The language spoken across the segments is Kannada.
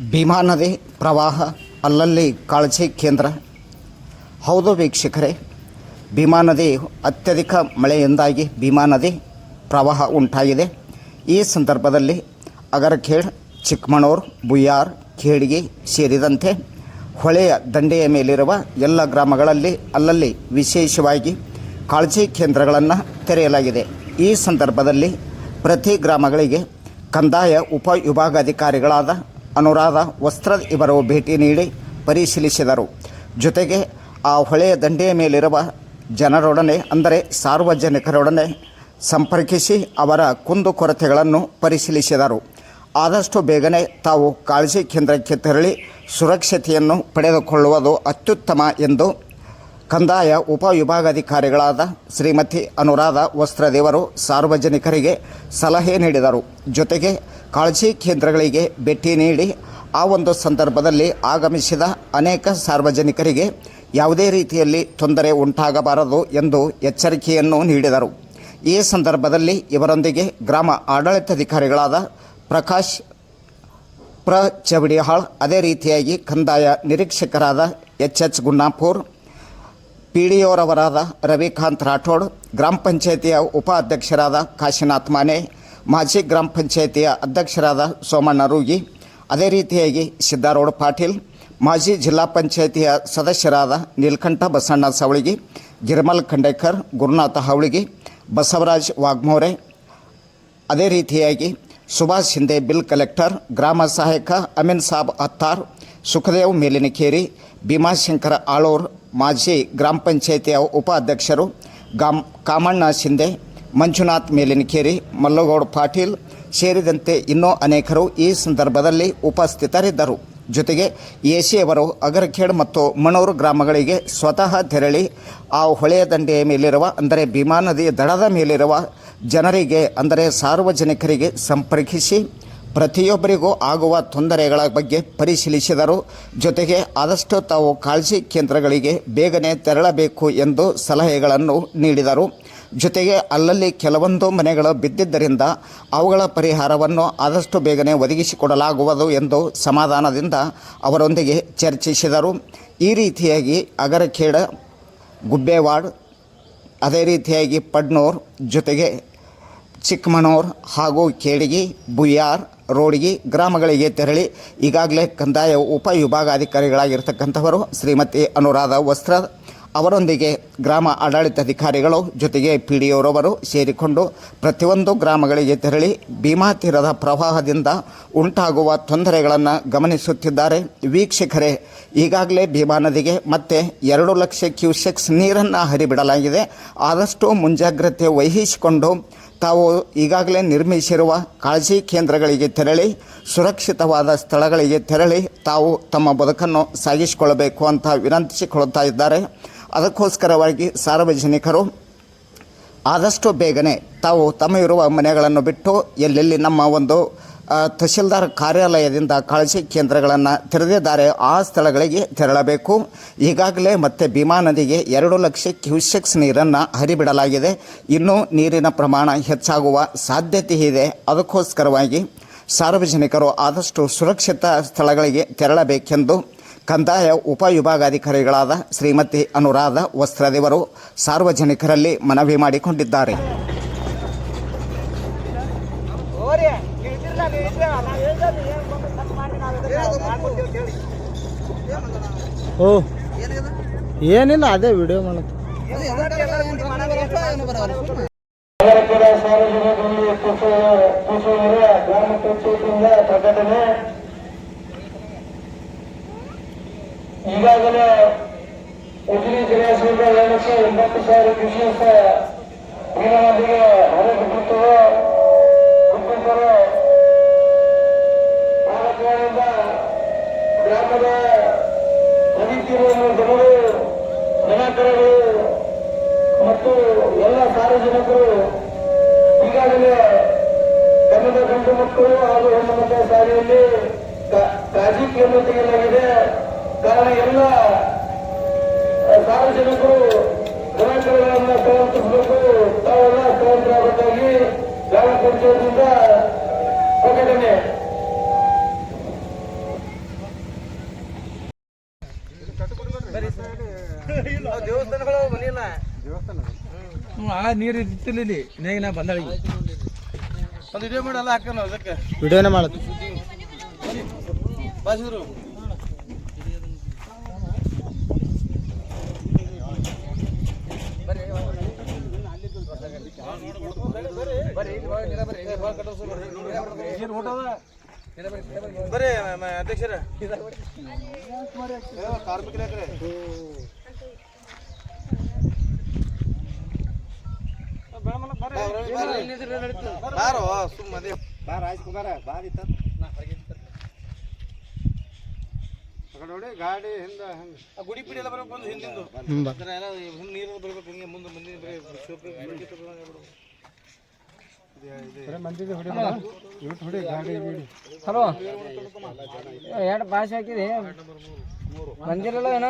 ಭೀಮಾ ನದಿ ಪ್ರವಾಹ, ಅಲ್ಲಲ್ಲಿ ಕಾಳಜಿ ಕೇಂದ್ರ. ಹೌದು ವೀಕ್ಷಕರೇ ಭೀಮಾ ನದಿ ಅತ್ಯಧಿಕ ಮಳೆಯಿಂದಾಗಿ ಭೀಮಾ ನದಿ ಪ್ರವಾಹ ಉಂಟಾಗಿದೆ. ಈ ಸಂದರ್ಭದಲ್ಲಿ ಅಗರಖೇಡ್, ಚಿಕ್ಕಮಣೂರು, ಬುಯ್ಯಾರ್, ಖೇಡ್ಗಿ ಸೇರಿದಂತೆ ಹೊಳೆಯ ದಂಡೆಯ ಮೇಲಿರುವ ಎಲ್ಲ ಗ್ರಾಮಗಳಲ್ಲಿ ಅಲ್ಲಲ್ಲಿ ವಿಶೇಷವಾಗಿ ಕಾಳಜಿ ಕೇಂದ್ರಗಳನ್ನು ತೆರೆಯಲಾಗಿದೆ. ಈ ಸಂದರ್ಭದಲ್ಲಿ ಪ್ರತಿ ಗ್ರಾಮಗಳಿಗೆ ಕಂದಾಯ ಉಪ ವಿಭಾಗಾಧಿಕಾರಿಗಳಾದ ಅನುರಾಧ ವಸ್ತ್ರ ಇವರು ಭೇಟಿ ನೀಡಿ ಪರಿಶೀಲಿಸಿದರು. ಜೊತೆಗೆ ಆ ಹೊಳೆಯ ದಂಡೆಯ ಮೇಲಿರುವ ಜನರೊಡನೆ, ಅಂದರೆ ಸಾರ್ವಜನಿಕರೊಡನೆ ಸಂಪರ್ಕಿಸಿ ಅವರ ಕುಂದುಕೊರತೆಗಳನ್ನು ಪರಿಶೀಲಿಸಿದರು. ಆದಷ್ಟು ಬೇಗನೆ ತಾವು ಕಾಳಜಿ ಕೇಂದ್ರಕ್ಕೆ ತೆರಳಿ ಸುರಕ್ಷತೆಯನ್ನು ಪಡೆದುಕೊಳ್ಳುವುದು ಅತ್ಯುತ್ತಮ ಎಂದು ಕಂದಾಯ ಉಪವಿಭಾಗಾಧಿಕಾರಿಗಳಾದ ಶ್ರೀಮತಿ ಅನುರಾಧ ವಸ್ತ್ರದೇವರು ಸಾರ್ವಜನಿಕರಿಗೆ ಸಲಹೆ ನೀಡಿದರು. ಜೊತೆಗೆ ಕಾಳಜಿ ಕೇಂದ್ರಗಳಿಗೆ ಭೇಟಿ ನೀಡಿ ಆ ಒಂದು ಸಂದರ್ಭದಲ್ಲಿ ಆಗಮಿಸಿದ ಅನೇಕ ಸಾರ್ವಜನಿಕರಿಗೆ ಯಾವುದೇ ರೀತಿಯಲ್ಲಿ ತೊಂದರೆ ಉಂಟಾಗಬಾರದು ಎಂದು ಎಚ್ಚರಿಕೆಯನ್ನು ನೀಡಿದರು. ಈ ಸಂದರ್ಭದಲ್ಲಿ ಇವರೊಂದಿಗೆ ಗ್ರಾಮ ಆಡಳಿತಾಧಿಕಾರಿಗಳಾದ ಪ್ರಕಾಶ್, ಪ್ರ ಚವಡಿಹಾಳ್ ಅದೇ ರೀತಿಯಾಗಿ ಕಂದಾಯ ನಿರೀಕ್ಷಕರಾದ H H Gunnapur P D Ravikant Rathod, ಗ್ರಾಮ ಪಂಚಾಯಿತಿಯ ಉಪಾಧ್ಯಕ್ಷರಾದ ಕಾಶಿನಾಥ್ ಮಾನೆ ಮಾಜಿ ಗ್ರಾಮ ಪಂಚಾಯಿತಿಯ ಅಧ್ಯಕ್ಷರಾದ ಸೋಮಣ್ಣ ರೂಗಿ, ಅದೇ ರೀತಿಯಾಗಿ ಸಿದ್ದಾರೂಢ ಪಾಟೀಲ್, ಮಾಜಿ ಜಿಲ್ಲಾ ಪಂಚಾಯಿತಿಯ ಸದಸ್ಯರಾದ ನೀಲಕಂಠ ಬಸಣ್ಣ ಸವಳಿಗಿ, ಗಿರ್ಮಲ್ ಖಂಡೇಕರ್, ಗುರುನಾಥ ಹವಳಿಗಿ, ಬಸವರಾಜ್ ವಾಗ್ಮೋರೆ, ಅದೇ ರೀತಿಯಾಗಿ ಸುಭಾಷ್ ಶಿಂದೆ ಬಿಲ್ ಕಲೆಕ್ಟರ್, ಗ್ರಾಮ ಸಹಾಯಕ ಅಮೀನ್ ಸಾಬ್ ಅತ್ತಾರ್, ಸುಖದೇವ್ ಮೇಲಿನಕೇರಿ, ಭೀಮಾಶಂಕರ ಆಳೂರ್, ಮಾಜಿ ಗ್ರಾಮ ಪಂಚಾಯಿತಿಯ ಉಪಾಧ್ಯಕ್ಷರು ಗಾಮ್ ಕಾಮಣ್ಣ ಶಿಂದೆ ಮಂಜುನಾಥ್ ಮೇಲಿನಕೇರಿ ಮಲ್ಲಗೌಡ ಪಾಟೀಲ್ ಸೇರಿದಂತೆ ಇನ್ನೂ ಅನೇಕರು ಈ ಸಂದರ್ಭದಲ್ಲಿ ಉಪಸ್ಥಿತರಿದ್ದರು. ಜೊತೆಗೆ ಎಸಿಯವರು ಅಗರಖೇಡ್ ಮತ್ತು ಮಣೂರು ಗ್ರಾಮಗಳಿಗೆ ಸ್ವತಃ ತೆರಳಿ ಆ ಹೊಳೆಯ ದಂಡೆಯ ಮೇಲಿರುವ, ಅಂದರೆ ಭೀಮಾ ನದಿಯ ದಡದ ಮೇಲಿರುವ ಜನರಿಗೆ, ಅಂದರೆ ಸಾರ್ವಜನಿಕರಿಗೆ ಸಂಪರ್ಕಿಸಿ ಪ್ರತಿಯೊಬ್ಬರಿಗೂ ಆಗುವ ತೊಂದರೆಗಳ ಬಗ್ಗೆ ಪರಿಶೀಲಿಸಿದರು. ಜೊತೆಗೆ ಆದಷ್ಟು ತಾವು ಕಾಳಜಿ ಕೇಂದ್ರಗಳಿಗೆ ಬೇಗನೆ ತೆರಳಬೇಕು ಎಂದು ಸಲಹೆಗಳನ್ನು ನೀಡಿದರು. ಜೊತೆಗೆ ಅಲ್ಲಲ್ಲಿ ಕೆಲವೊಂದು ಮನೆಗಳು ಬಿದ್ದಿದ್ದರಿಂದ ಅವುಗಳ ಪರಿಹಾರವನ್ನು ಆದಷ್ಟು ಬೇಗನೆ ಒದಗಿಸಿಕೊಡಲಾಗುವುದು ಎಂದು ಸಮಾಧಾನದಿಂದ ಅವರೊಂದಿಗೆ ಚರ್ಚಿಸಿದರು. ಈ ರೀತಿಯಾಗಿ ಅಗರಖೇಡ, ಗುಬ್ಬೇವಾಡ್, ಅದೇ ರೀತಿಯಾಗಿ ಪಡ್ನೂರ್ ಜೊತೆಗೆ ಚಿಕ್ಕಮಣೂರ್ ಹಾಗೂ ಕೇಳಿಗಿ ಬುಯ್ಯಾರ್, ರೋಡಿಗಿ ಗ್ರಾಮಗಳಿಗೆ ತೆರಳಿ ಈಗಾಗಲೇ ಕಂದಾಯ ಉಪವಿಭಾಗಾಧಿಕಾರಿಗಳಾಗಿರ್ತಕ್ಕಂಥವರು ಶ್ರೀಮತಿ ಅನುರಾಧ ವಸ್ತ್ರ ಅವರೊಂದಿಗೆ ಗ್ರಾಮ ಆಡಳಿತಾಧಿಕಾರಿಗಳು ಜೊತೆಗೆ ಪಿ ಡಿ ಒರವರು ಸೇರಿಕೊಂಡು ಪ್ರತಿಯೊಂದು ಗ್ರಾಮಗಳಿಗೆ ತೆರಳಿ ಭೀಮಾ ತೀರದ ಪ್ರವಾಹದಿಂದ ಉಂಟಾಗುವ ತೊಂದರೆಗಳನ್ನು ಗಮನಿಸುತ್ತಿದ್ದಾರೆ. ವೀಕ್ಷಕರೇ, ಈಗಾಗಲೇ ಭೀಮಾ ನದಿಗೆ ಮತ್ತೆ ಎರಡು ಲಕ್ಷ ಕ್ಯೂಸೆಕ್ಸ್ ನೀರನ್ನು ಹರಿಬಿಡಲಾಗಿದೆ. ಆದಷ್ಟು ಮುಂಜಾಗ್ರತೆ ವಹಿಸಿಕೊಂಡು ತಾವು ಈಗಾಗಲೇ ನಿರ್ಮಿಸಿರುವ ಕಾಳಜಿ ಕೇಂದ್ರಗಳಿಗೆ ತೆರಳಿ, ಸುರಕ್ಷಿತವಾದ ಸ್ಥಳಗಳಿಗೆ ತೆರಳಿ ತಾವು ತಮ್ಮ ಬದುಕನ್ನು ಸಾಗಿಸಿಕೊಳ್ಳಬೇಕು ಅಂತ ವಿನಂತಿಸಿಕೊಳ್ಳುತ್ತಾ ಇದ್ದಾರೆ. ಅದಕ್ಕೋಸ್ಕರವಾಗಿ ಸಾರ್ವಜನಿಕರು, ಆದಷ್ಟು ಬೇಗನೆ ತಾವು ತಮ್ಮ ಇರುವ ಮನೆಗಳನ್ನು ಬಿಟ್ಟು ಎಲ್ಲೆಲ್ಲಿ ನಮ್ಮ ಒಂದು ತಹಶೀಲ್ದಾರ್ ಕಾರ್ಯಾಲಯದಿಂದ ಕಾಳಜಿ ಕೇಂದ್ರಗಳನ್ನು ತೆರೆದಿದ್ದಾರೆ. ಆ ಸ್ಥಳಗಳಿಗೆ ತೆರಳಬೇಕು. ಈಗಾಗಲೇ ಮತ್ತೆ ಭೀಮಾ ನದಿಗೆ ಎರಡು ಲಕ್ಷ ಕ್ಯೂಸೆಕ್ಸ್ ನೀರನ್ನು ಹರಿಬಿಡಲಾಗಿದೆ. ಇನ್ನೂ ನೀರಿನ ಪ್ರಮಾಣ ಹೆಚ್ಚಾಗುವ ಸಾಧ್ಯತೆ ಇದೆ. ಅದಕ್ಕೋಸ್ಕರವಾಗಿ ಸಾರ್ವಜನಿಕರು ಆದಷ್ಟು ಸುರಕ್ಷಿತ ಸ್ಥಳಗಳಿಗೆ ತೆರಳಬೇಕೆಂದು ಕಂದಾಯ ಉಪವಿಭಾಗಾಧಿಕಾರಿಗಳಾದ ಶ್ರೀಮತಿ ಅನುರಾಧ ವಸ್ತ್ರದೇವರು ಸಾರ್ವಜನಿಕರಲ್ಲಿ ಮನವಿ ಮಾಡಿಕೊಂಡಿದ್ದಾರೆ ಹೋರಿ ಇಳ್ದಿರ್ಲ ನೀವ್ ಇದ್ರೆ ನಾವ್ ಹೇಳ್ದದ್ದು ಏನ್ ಬಂದು ತಪ್ಪು ಮಾಡಿ ನಾವ್ ಇದನ್ನ ಮಾಡ್ಕೊಡ್ತೀವಿ ಅಂತ ಹೇಳಿ. ಓ. ಏನಿಲ್ಲ, ಅದೇ ವಿಡಿಯೋ ಮಾಡುತ್ತೆ ಗ್ರಾಮ ಪ್ರಕಟಣೆ. ಈಗಾಗಲೇ ಉಜಿನಿ ಜಲಾಶಯದ ಲಕ್ಷ ಎಂಬತ್ತು ಸಾವಿರ ವಿಶೇಷ ಹೊರಬಿಟ್ಟಿರುವ ಕುಟುಂಬರು ಕಾಲಕ್ರಮದಿಂದ ಗ್ರಾಮದ ಸಾರ್ವಜನಿಕರು ಈಗಾಗಲೇ ಕನ್ನಡ ಗಂಡು ಮಕ್ಕಳು ಹಾಗೂ ಹೆಣ್ಣು ಮಕ್ಕಳ ಶಾಲೆಯಲ್ಲಿ ಕಾಜಿಕೆಯನ್ನು ತೆಗೆಯಲಾಗಿದೆ. ಕಾರಣ ಎಲ್ಲ ಸಾರ್ವಜನಿಕರು ಗ್ರಾಹಕರುಗಳನ್ನ ಸ್ಥಳಾಂತರಿಸಬೇಕು ತಾವೆಲ್ಲ ಸ್ಥಳಾಂತರವಾಗಿ ಗ್ರಾಮ ಪಂಚಾಯತ್ನಿಂದ ಪ್ರಕಟಣೆ. ದೇವಸ್ಥಾನಗಳು ಮನೆಯಲ್ಲ? ದೇವಸ್ಥಾನ ಆ ನೀರು ಇಲ್ಲಿ ಬಂದಳಿ ಬಂದಾಳಿ ಒಂದು ವಿಡಿಯೋ ಮಾಡಲ್ಲ ಹಾಕೋಣ ಅದಕ್ಕೆ ವಿಡಿಯೋನೇ ಮಾಡತ್ತೆ ಬಾಸಿದ್ರು ಬರ್ರಿ ಅಧ್ಯಕ್ಷರ ಕಾರ್ಮಿಕರ ಬಾರೋ ಸುಮ್ಮನೆ ಬಾ ರಾಜ್ಕುಮಾರ ಬಾರಿತ್ತ ನೋಡಿ ಗಾಡಿ ಹಿಂದ ಆ ಗುಡಿ ಪಿಡಿ ಎಲ್ಲ ಬರ್ಬೇಕು ಬಂದು ಹಿಂದಿಂದು. ಎಲ್ಲ ಹಿಂದ್ ನೀರು ಬರ್ಬೇಕು ಹಿಂಗೆ ಮುಂದೆ ಮಂದಿ ಬರೀ ಶೋಕಿ ಹಲೋ. ಎರಡು ಭಾಷೆ ಹಾಕಿದೆ. ಬಂದಿರಲ್ಲ ಏನ?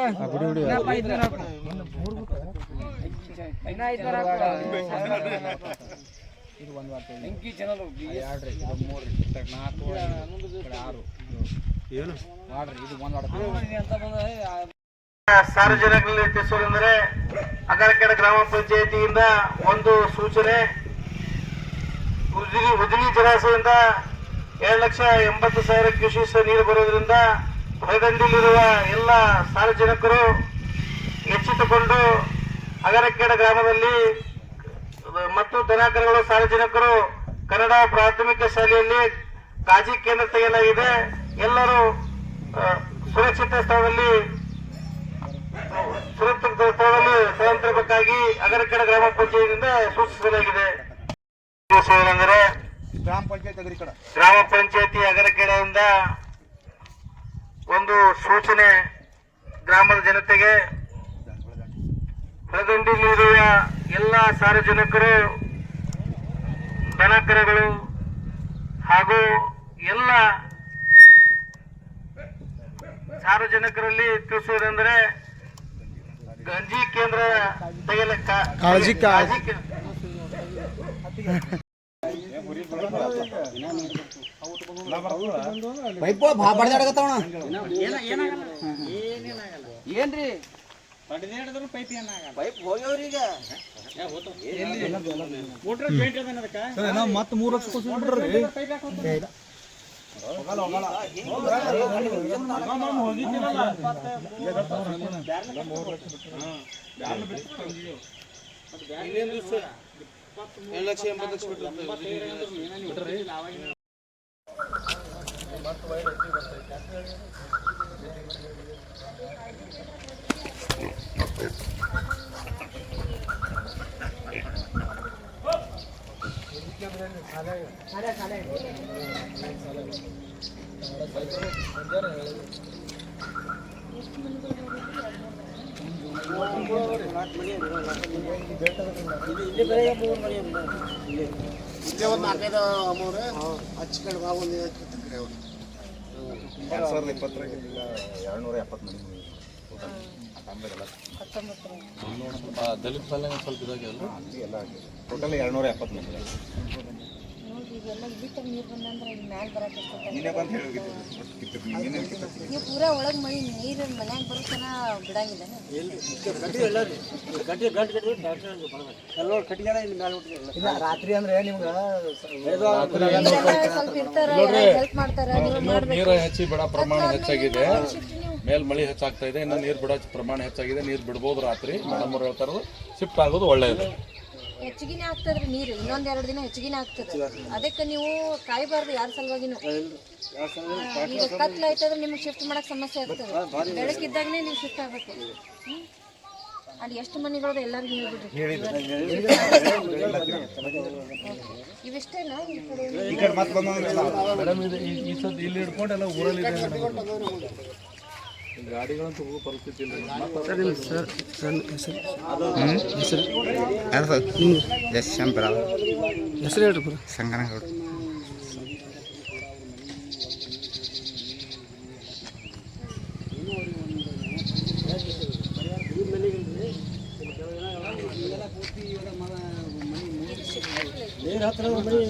ಇನ್ನಪ್ಪ ಐದ್ ನೂರು ಹಾಕು. ಆರು. ಏನು? ಇದು ಒಂದು ಚಾನಲ್ ಸಾರ್ವಜನಿಕರಲ್ಲಿ ತಿಳಿಸೋದಂದ್ರೆ ಅಗರಕೆರೆ ಗ್ರಾಮ ಪಂಚಾಯತಿಯಿಂದ ಒಂದು ಸೂಚನೆ. ಉದಿನಿ ಉದಿನಿ ಜಲಾಶಯದಿಂದ ಎರಡು ಲಕ್ಷ ಎಂಬತ್ತು ಸಾವಿರ ಕ್ಯೂಸಿಸ್ ನೀರು ಬರೋದ್ರಿಂದ ಹೊರದಂಡಿಲಿರುವ ಎಲ್ಲ ಸಾರ್ವಜನಿಕರು ಎಚ್ಚೆತ್ತುಕೊಂಡು ಅಗರಕೆರೆ ಗ್ರಾಮದಲ್ಲಿ ಮತ್ತು ದನಕರುಗಳು ಸಾರ್ವಜನಿಕರು ಕನ್ನಡ ಪ್ರಾಥಮಿಕ ಶಾಲೆಯಲ್ಲಿ ಕಾಜಿ ಕೇಂದ್ರ ತೆಗೆಯಲಾಗಿದೆ. ಎಲ್ಲರೂ ಸುರಕ್ಷಿತ ಸ್ಥಳದಲ್ಲಿ ಸುರಕ್ಷಿತ ಸ್ಥಳದಲ್ಲಿ ಸ್ಥಳಾಂತರಕ್ಕಾಗಿ ಅಗರಕೆರೆ ಗ್ರಾಮ ಪಂಚಾಯತಿಯಿಂದ ಸೂಚಿಸಲಾಗಿದೆ. ಗ್ರಾಮ ಪಂಚಾಯಿತಿ ಗ್ರಾಮ ಪಂಚಾಯತಿ ಅಗರಕೆಡೆಯಿಂದ ಒಂದು ಸೂಚನೆ ಗ್ರಾಮದ ಜನತೆಗೆ ಹೊರದಂಡಿಲಿರುವ ಎಲ್ಲ ಸಾರ್ವಜನಿಕರು ದನಕರಗಳು ಹಾಗೂ ಎಲ್ಲ ಸಾರ್ವಜನಿಕರಲ್ಲಿ ತಿಳಿಸುವುದಂದ್ರೆ ಗಂಜಿ ಕೇಂದ್ರ ಕಾಳಜಿ ಕೇ- ಏನ್ರಿ ಪೈಪ್ ಹೋಗ್ಯವ್ರಿ ಈಗ ಮತ್ತೆ ಮೂರು ಲಕ್ಷ ಕೊಡ್ಸಿ ಬಿಡ್ರಿ ಎರಡು ಲಕ್ಷ ಎಂಬತ್ತು ಲಕ್ಷ ಬಿಟ್ಟಿರ್ತಾರೆ ದಲಿತ ಪಾಲನೆ ಸ್ವಲ್ಪ ಇದಾಗ್ಯಲ್ಲ ಟೋಟಲ್ ಎರಡ್ನೂರ ಎಪ್ಪತ್ತು ಮಂದಿ ಇಲ್ಲಿ ತಗ ನೀರು ಬಂದಂದ್ರೆ ಇಲ್ಲಿ ಮ್ಯಾಲ ಬರಕ್ಕೆ ನೀನೇ ಬಂದು ಹೇಳಿ ನೀವು ಪೂರಾ ಒಳಗೆ ಮಳಿ ನೀರು ಮನ್ಯಾಗ ಬರುತ್ತನ ಬಿಡಂಗಿಲ್ಲ ರಾತ್ರಿ ಅಂದ್ರೆ ನಿಮ್ಗೆ ಸ್ವಲ್ಪ ಇರ್ತಾರ ಹೆಲ್ಪ್ ಮಾಡ್ತಾರ ನೀವು ಮಾಡ್ಬೇಕು. ನೀರು ಹೆಚ್ಚಿ ಬಿಡ ಪ್ರಮಾಣ ಹೆಚ್ಚಾಗಿದೆ. ಮೇಲ್ ಮಳಿ ಹೆಚ್ಚಾಗ್ತಾ ಇದೆ ಇನ್ನು ನೀರು ಬಿಡೋ ಪ್ರಮಾಣ ಹೆಚ್ಚಾಗಿದೆ ನೀರು ಬಿಡ್ಬೋದು ರಾತ್ರಿ ಮೇಡಮ್ ಅವ್ರು ಹೇಳ್ತಾರ ಶಿಫ್ಟ್ ಆಗೋದು ಒಳ್ಳೆಯದು ಹೆಚ್ಚಿಗೆನೆ ಆಗ್ತದ್ರಿ ನೀರು ಇನ್ನೊಂದ್ ಎರಡು ದಿನ ಹೆಚ್ಚಿಗೆನೆ ಆಗ್ತದೆ. ಅದಕ್ಕೆ ನೀವು ಕಾಯ್ಬಾರ್ದು ಯಾರ ಸಲುವಾಗಿನ. ಈಗ ಕತ್ಲ ಆಯ್ತಂದ್ರೆ ನಿಮ್ಗೆ ಶಿಫ್ಟ್ ಮಾಡಕ್ ಸಮಸ್ಯೆ ಆಗ್ತದೆ. ಬೆಳಕಿದ್ದಾಗನೇ ನೀವು ಶಿಫ್ಟ್ ಆಗ್ಬೇಕು. ಹ್ಮ್? ಅಲ್ಲಿ ಎಷ್ಟು ಮನೆಗಳದ ಎಲ್ಲರಿಗೂ ಹೇಳ್ಬಿಡ್ರಿ. ಇವಿಷ್ಟೇನಾ ಈ ಕಡೆ? ಮೇಡಮ್ ಇದು ಈ- ಈ ಸದ್ ಇಲ್ಲಿ ಹಿಡ್ಕೊಂಡು ಎಲ್ಲ ಊರಲ್ಲಿ ಇದೆ ಗಾಡಿಗಳಂತೂ ಹೋಗೋ ಪರಿಸ್ಥಿತಿ ಇಲ್ಲ ಎಸ್ ಶಂಪರ ಹೆಸರು ಹೇಳ್ರಿ ಸಂಗನಗೌಡ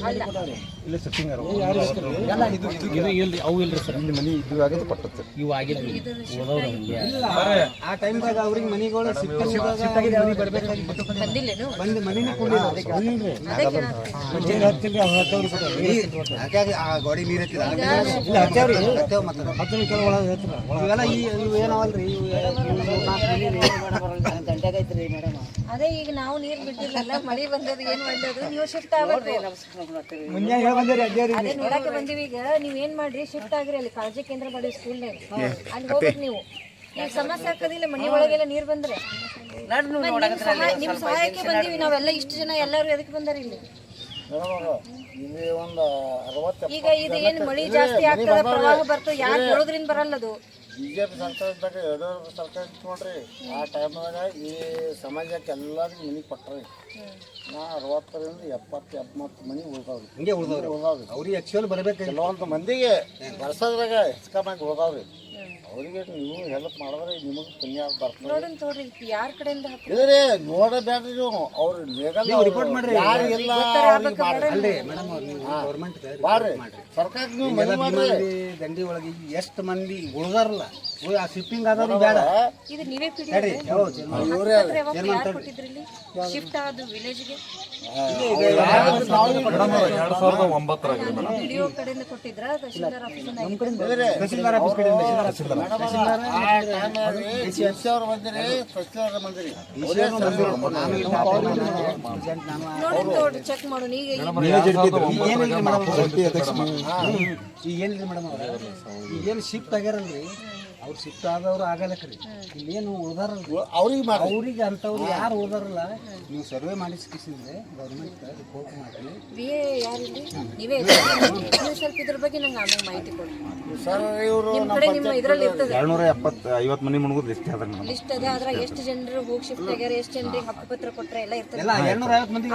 ಅಲ್ಲ ಇಲ್ಲಿ ಶಿಫ್ಟಿಂಗ್ ಎಲ್ಲ ಇದು ಇದು ಇಲ್ಲಿ ಅವು ಇಲ್ರಿ ಸರ್ ಇಲ್ಲಿ ಮನೆ ಇದು ಇವು ಆಗಿಲ್ಲ ಆ ಟೈಮ್ದಾಗ ಅವ್ರಿಗೆ ಮನಿಗಳು ಶಿಫ್ಟ್ ಬಂದು ಮನಿನೇ ಕೊಡಲಿಲ್ಲ ಆ ಗೋಡಿ ನೀರು ಇಲ್ಲ ಹತ್ತೇವ್ರಿ ಹತ್ತೇವ್ ಮತ್ತೆ ಹತ್ತು ಕೆಲ ಒಳಗೆ ಹತ್ತಿರ ಇವೆಲ್ಲ ಈ ಇವು ಏನಾವಲ್ರಿ ಇವು ಗಂಟೆಗೆ ಐತ್ರಿ ಮೇಡಮ್ ಅದೇ ಈಗ ನಾವು ನೀರ್ ಬಿಟ್ಟಿಲ್ಲ ಮಳಿ ಬಂದದ ಏನ್ ಮಾಡೋದು ನೀವು ಶಿಫ್ಟ್ ಆಗ್ಬೇಡ್ರಿ. ಅದೇ ನೋಡಕ್ಕೆ ಬಂದಿವಿ ಈಗ ನೀವ್ ಏನ್ ಮಾಡ್ರಿ? ಶಿಫ್ಟ್ ಆಗ್ರಿ ಅಲ್ಲಿ ಕಾಳಜಿ ಕೇಂದ್ರ ಮಾಡಿ ಸ್ಕೂಲ್ನಾಗ ಅಲ್ಲಿ ಹೋಗ್ಬೇಕು ನೀವು. ಈಗ ಸಮಸ್ಯೆ ಹಾಕೋದಿಲ್ಲ ಮನೆ ಒಳಗೆಲ್ಲ ನೀರ್ ಬಂದ್ರೆ. ನಿಮ್ ಸಹಾಯ- ನಿಮ್ ಸಹಾಯಕ್ಕೆ ಬಂದಿವಿ ನಾವೆಲ್ಲ ಇಷ್ಟು ಜನ ಎಲ್ಲರೂ ಎದಕ್ಕೆ ಬಂದಾರ ಇಲ್ಲಿ? ಈಗ ಇದು ಏನ್ ಮಳಿ ಜಾಸ್ತಿ ಆಗ್ತದ ಪ್ರವಾಹ ಬರ್ತದ ಯಾರು ಬರೋದ್ರಿಂದ ಬರಲ್ಲ ಅದು ಬಿಜೆಪಿ ಸರ್ಕಾರದಾಗ ಯಡಿಯೂರಪ್ಪ ಸರ್ಕಾರ ಇತ್ತು ನೋಡ್ರಿ. ಆ ಟೈಮ್ದಾಗ ಈ ಸಮಾಜಕ್ಕೆ ಎಲ್ಲರಿಗೂ ಮನಿ ಕೊಟ್ರಿ. ನಾ ಅರವತ್ತರಿಂದ ಎಪ್ಪತ್ತು ಎಪ್ಪತ್ತು ಮನಿ ಉಳ್ದಾವ್ರಿ. ಹಿಂಗೆ ಉಳ್ದಾವ್ರಿ. ಉಳ್ದಾವ್ರಿ. ಅವ್ರಿಗೆ ಆ್ಯಕ್ಚುಲಿ ಬರಬೇಕು ಕೆಲವೊಂದು ಮಂದಿಗೆ ಬರ್ಸೋದ್ರಾಗ ಹೆಚ್ಚು ಉಳ್ದಾವ್ರಿ. ಅವರಿಗೆ ನೀವು ಹೆಲ್ಪ್ ಮಾಡಿದ್ರೆ ನಿಮಗೆ ಪುಣ್ಯ ಬರ್ತದೆ. ನೋಡೋಣ ತೋರಿ ಯಾರ ಕಡೆಯಿಂದ ಇದ್ರೆ ನೋಡಬೇಡ್ರಿ ನೀವು. ಅವ್ರು ರಿಪೋರ್ಟ್ ಮಾಡ್ರಿ. ಯಾರು ಇಲ್ಲ ಅವ್ರಿಗೆ ಮಾಡ್ರಿ. ಮಾಡ್ರಿ. ಸರ್ಕಾರ ನೀವು ಮನೆ ಮಾಡ್ರಿ. ದಂಡಿ ಒಳಗೆ ಎಷ್ಟು ಮಂದಿ ಉಳ್ದಾರಲ್ಲ? ಆ ಶಿಫ್ಟಿಂಗ್ ಆದವ್ರು ಬೇಡ. ಇದು ನೀವೇ ಪಿಡಿ ಇವರೇ ಯಾರು ಕೊಟ್ಟಿದ್ರಿ ಇಲ್ಲಿ? ಶಿಫ್ಟ್ ಆದು ವಿಲೇಜ್ಗೆ ಮೇಡಮ್ ಎರಡ್ ಸಾವಿರದ ಒಂಬತ್ತರಾಗ ಮೇಡಮ್ ವಿಡಿಯೋ ಕಡೆಯಿಂದ ಕೊಟ್ಟಿದ್ರ? ತಹಶೀಲ್ದಾರ್ ಆಫೀಸಿಂದ ತಹಸೀಲ್ದಾರ್ ಆಫೀಸ್ ಕಡೆಯಿಂದ ಅವ್ರು ಬಂದಿರಿ ತಹಸೀಲ್ದಾರ್ ಬಂದಿರಿ ನೋಡೋಣ ತೋಡ್ರಿ ಚೆಕ್ ಮಾಡೋಣ ಈಗ ಈಗ ಏನಿಲ್ಲ ಮೇಡಮ್ ಅವ್ರ? ಈಗ ಏನು ಶಿಫ್ಟ್ ಆಗ್ಯಾರಲ್ರಿ? ಅವ್ರು ಶಿಫ್ಟ್ ಆದವ್ರು ಆಗಲ್ಲಕ್ರಿ ಇಲ್ಲೇನು ಉಳ್ದಾರಲ್ರಿ ಅವ್ರಿಗೆ ಅವ್ರಿಗೆ ಅಂಥವ್ರು ಯಾರು ಉಳ್ದಾರಲ್ಲ ನೀವು ಸರ್ವೆ ಮಾಡಿಸ್ಕಿಸಿದ್ರೆ ಗೌರ್ಮೆಂಟ್ ರಿಪೋರ್ಟ್ ಮಾಡಿ ವಿ ಎ ಯಾರಿಲ್ಲಿ? ನೀವೇ ನೀವು ಸ್ವಲ್ಪ ಇದ್ರ ಬಗ್ಗೆ ನಂಗೆ ಆಮೇಲೆ ಮಾಹಿತಿ ಕೊಡಿ. ಸರ್ ಇವರು ನಿಮ್ ಕಡೆ ನಿಮ್ಮ ಇದ್ರಲ್ಲಿ ಇರ್ತದೆ. ಎರಡ್ನೂರ ಎಪ್ಪತ್ತು ಐವತ್ತು ಮನಿ ಮುಳುಗುದು ಲಿಸ್ಟ್ ಅದ ಮೇಡಮ್ ಲಿಸ್ಟ್ ಅದ ಅದ್ರಾಗ ಎಷ್ಟು ಜನರು ಹೋಗಿ ಶಿಫ್ಟ್ ಆಗ್ಯಾರ ಎಷ್ಟು ಜನರಿಗೆ ಹಕ್ಕುಪತ್ರ ಕೊಟ್ರೆ ಎಲ್ಲ ಇರ್ತದೆ.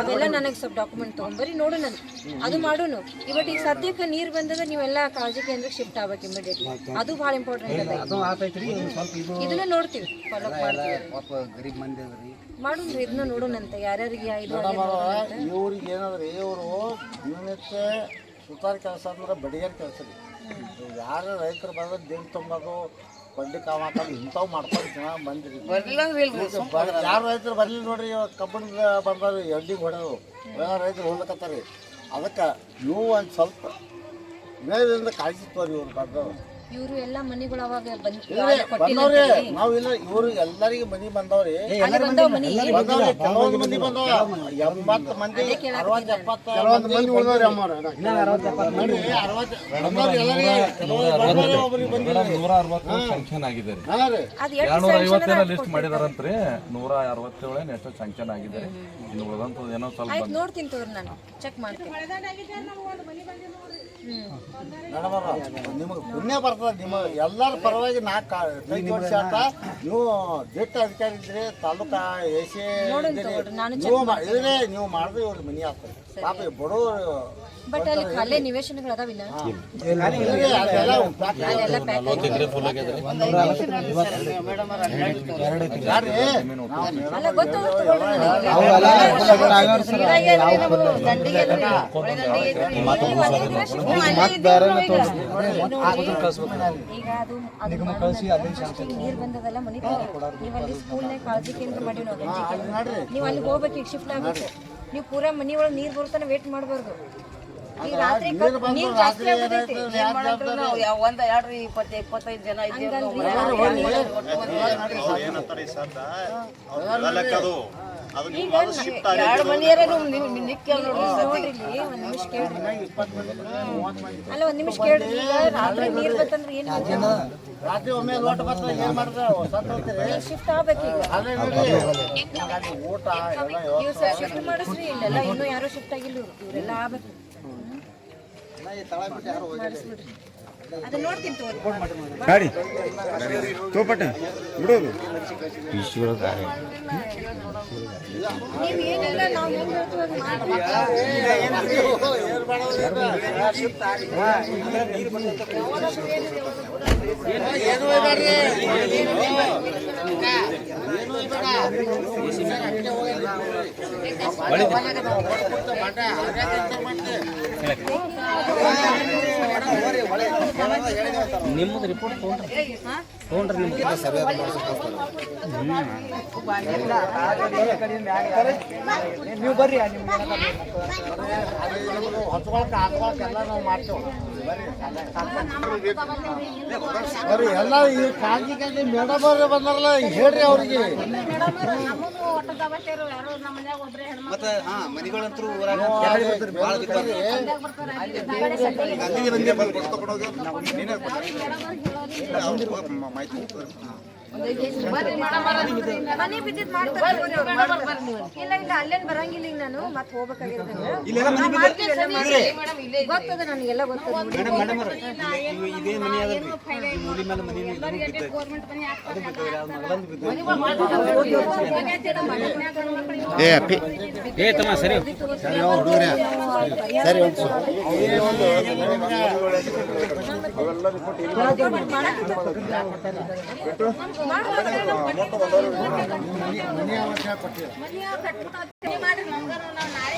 ಅವೆಲ್ಲ ನನಗೆ ಸ್ವಲ್ಪ ಡಾಕ್ಯುಮೆಂಟ್ ತಗೊಂಬರಿ ನೋಡು ನಾನು. ಅದು ಮಾಡೋನು. ಇವತ್ತು ಈಗ ಸದ್ಯಕ್ಕೆ ನೀರು ಬಂದದ ನೀವೆಲ್ಲ ಕಾಳಜಿ ಕೇಂದ್ರಕ್ಕೆ ಶಿಫ್ಟ್ ಆಗ್ಬೇಕು ಇಮಿಡಿಯೇಟ್ಲಿ ಅದು ಭಾಳ ಇಂಪಾರ್ಟೆಂಟ್ ಅದು ಆತೈತ್ರಿ ಸ್ವಲ್ಪ ಇದು ಇದನ್ನ ನೋಡ್ತೀವಿ ಫಾಲೋ ಮಾಡ್ತೀವಿ. ಪಾಪ ಗರೀಬ್ ಮಂದಿ ಅದ್ರಿ. ಮಾಡೋಣ್ರಿ ಇದನ್ನ ನೋಡೋಣಂತ ಯಾರ್ಯಾರಿಗೆ ಇದು ಇವ್ರಿಗೆ ಏನಂದ್ರೆ ಇವರು ದಿನನಿತ್ಯ ಸುತಾರ ಕೆಲಸ ಅಂದ್ರೆ ಬಡಿಗೇರ್ ಕೆಲಸ ರೀ. ಯಾರು ರೈತರು ಬಂದ್ರೆ ದಿನ ತುಂಬೋದು ಬಡ್ಡಿ ಕಾವು ಇಂಥವು ಮಾಡ್ತಾರೆ ಜನ ಬಂದಿರಿ ಯಾರು ರೈತರು ಬರ್ಲಿಲ್ಲ ನೋಡ್ರಿ ಕಬ್ಬಿಣದ ಕಬ್ಬಣದ ಬಂದಾರ ಎಡ್ಡಿಗೆ ಹೊಡೆದು ರೈತರು ಹೋಗ್ಲಕತ್ತಾರ ಅದಕ್ಕೆ ನೀವು ಒಂದು ಸ್ವಲ್ಪ ಮೇಲಿಂದ ಕಾಳಜಿ ತೋರಿ ಇವ್ರು ಬಂದವರು. ಇವರು ಎಲ್ಲ ಮನೆಗಳು ಅವಾಗ ನಾವು ಇಲ್ಲ ಇವರು ಎಲ್ಲರಿಗೆ ಮನಿ ಬಂದವ್ರಿ. ಅಲ್ಲಿ ಬಂದವ ಮನಿ. ಬಂದವ್ರಿ ಕೆಲವೊಂದು ಮಂದಿ ಬಂದವ ಎಂಬತ್ತು ಮಂದಿ ಅರವತ್ತು ಎಪ್ಪತ್ತು ಕೆಲವೊಂದು ಮಂದಿ ಉಳಿದವ್ರಿ ಅಮ್ಮವ್ರ. ನೂರ ಅರವತ್ತು ಸ್ಯಾಂಕ್ಷನ್ ಎರಡ್ನೂರ ಐವತ್ತೇನೋ ಲಿಸ್ಟ್ ಮಾಡಿದಾರಂತ್ರಿ. ನೂರ ಅರವತ್ತೇಳೇನು ಎಷ್ಟು ಸ್ಯಾಂಕ್ಷನ್ ಆಗಿದೆ ರೀ ಇನ್ನು ಉಳಿದಂಥದ್ದು ಏನೋ ಸ್ವಲ್ಪ ಆಯ್ತು ನೋಡ್ತೀನಿ ತೋರಿ ನಾನು. ಚೆಕ್ ಮಾಡ್ತೀನಿ. ಹ್ಮ್. ಮೇಡಮ್ ನಿಮಗೆ ಪುಣ್ಯ ಬರ್ತದೆ ನಿಮ್ಮ ಎಲ್ಲರ ಪರವಾಗಿ ನಾ ಕೈ ಜೋಡಿಸಿ ಅಂತ ನೀವು ದಿಟ್ಟ ಅಧಿಕಾರಿ ಇದ್ರಿ ತಾಲೂಕಾ ಎ ಸಿ ನಾನು ನೀವು ಇದ್ರೆ ನೀವು ಮಾಡಿದ್ರೆ ಇವ್ರ ಮನಿ ಆಗ್ತದೆ. ಪಾಪ ಬಡವರು ಬಟ್ ಅಲ್ಲಿ ಖಾಲಿ ನಿವೇಶನಗಳು ಅದಾವ ಇಲ್ಲ ಅದೆಲ್ಲ ಪ್ಯಾಕ್ ಅಲ್ಲೆಲ್ಲ ಪ್ಯಾಕ್ ಯಾರ್ರಿ? ಅಲ್ಲ ಗೊತ್ತು. ಈಗ? ಅದು ನೀರ್ ಬಂದದಲ್ಲ ಮನಿ ನೀವು ಅಲ್ಲಿ ಸ್ಕೂಲ್ನಾಗ ಕಾಳಜಿ ಕೇಂದ್ರ ಮಾಡಿ ನಾವು. ನೀವು ಅಲ್ಲಿ ಹೋಗ್ಬೇಕು ಈಗ ಶಿಫ್ಟ್ ಆಗ್ಬೇಕು ನೀವು ಪೂರಾ ಮನಿ ಒಳಗ್ ನೀರ್ ಬರ್ತಾನೆ ವೇಟ್ ಮಾಡಬಾರ್ದು. ಈಗ ರಾತ್ರಿ ಕ- ನೀರ್ ಜಾಸ್ತಿ ಆಗ್ಬಿಟ್ಟೈತಿ ಒಂದ್ ಎರಡು ಇಪ್ಪತ್ತು ಇಪ್ಪತ್ತೈದು ಜನ ಶಿಫ್ಟ್ ಆಗಿ ಎರಡು ಮನೆಯರ ನಿಕ್ಕ ನೋಡ್ರಿ ಇಲ್ಲಿ ಒಂದ್ ನಿಮಿಷ ಕೇಳ್ರಿ. ಅಲ್ಲ ಒಂದ್ ನಿಮಿಷ ಕೇಳ್ರಿ. ಈಗ ರಾತ್ರಿ ನೀರ್ ಬಂತಂದ್ರೆ ಏನ್ ರಾತ್ರಿ ಒಮ್ಮೆ ಲೋಟ ಬರ್ತದೆ ಏನ್ ಮಾಡ್ತಾರೆ? ಹೋಗ್ತೀರಿ. ಶಿಫ್ಟ್ ಆಗ್ಬೇಕು ಈಗ. ಅಲ್ಲೇ ನೋಡ್ರಿ ಅಲ್ಲಿ ಊಟ ಎಲ್ಲ ಶಿಫ್ಟ್ ಮಾಡಿಸ್ರಿ. ಇಲ್ಲೆಲ್ಲ ಇನ್ನೂ ಯಾರು ಶಿಫ್ಟ್ ಆಗಿಲ್ಲ ಇವ್ರು. ಇವರೆಲ್ಲ ಆಗ್ಬೇಕು ಮಾಡಿಸ್ಬಿಡ್ರಿ ಅದನ್ನ ನೋಡ್ತೀನಿ ತೋರಿ ಗಾಡಿ. ತೋಪಟ್ಟ. ಬಿಡೋದು. ನೀವು ಏನಿಲ್ಲ ರಿಪೋರ್ಟ್ ತೊಗೊಂಡ್ರಿ. ತೊಗೊಂಡ್ರಿ ನಿಮ್ಗೆ. ಏನು ನೀವು ಬರ್ರಿ ಎಲ್ಲ ನಾವು ಮಾಡ್ತೇವೆ ಬರ್ರಿ ಎಲ್ಲ ಈ ಕಾಳಜಿಗಾಗಿ ಮೇಡಮ್ ಅವ್ರೆ ಬಂದಾರಲ್ಲ ಹೇಳ್ರಿ ಅವ್ರಿಗೆ. ಮತ್ತೆ ಹಾ ಮನಿಗಳಂತರೂ ಊರಾಗ ಭಾಳ ಮಾಹಿತಿ ಮನೆ ಬಿದ್ದಿದ್ ಮಾಡ್ತಾರೆ ಇಲ್ಲ ಇಲ್ಲ ಅಲ್ಲೇನ್ ಬರಂಗಿಲ್ಲ ಈಗ ನಾನು ಮತ್ತೆ ಬಿದ್ದಿದೆ. ಗೊತ್ತದ ನನಗೆಲ್ಲ ಗೊತ್ತದ ಮಾಡ್ರಿ. ನಮ್ಗಾರು ನಾವ್ ನಾಳೆ